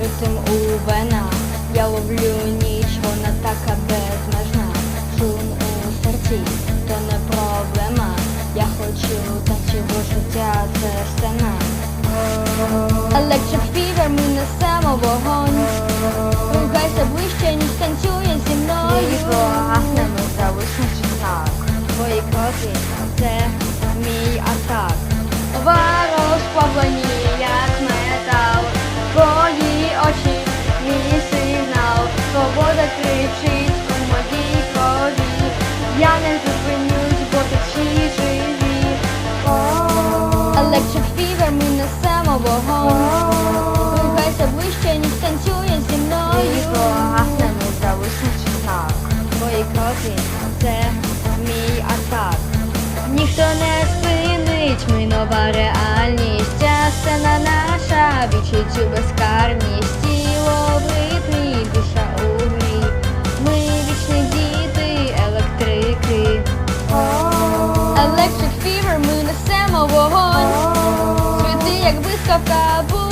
ритм у венах. Я ловлю ніч, вона така безмежна. Шум у серці, то не проблема. Я хочу танцю, бо життя це сцена. Electric Fever, ми несемо вогонь. Рухайся ближче, ніж танцює зі мною. Світло гасне, ми залишимо знак. Твої кроки це Я не зупинюсь, бо всі живі. Electric Fever, ми несемо вогонь. Рухайся ближче, ніж танцює зі мною. Світло гасне, ми залишимо знак. Твої кроки це мій атак. Ніхто не спинить, ми нова реальність. Сцена наша, відчуттю безкарність. toca a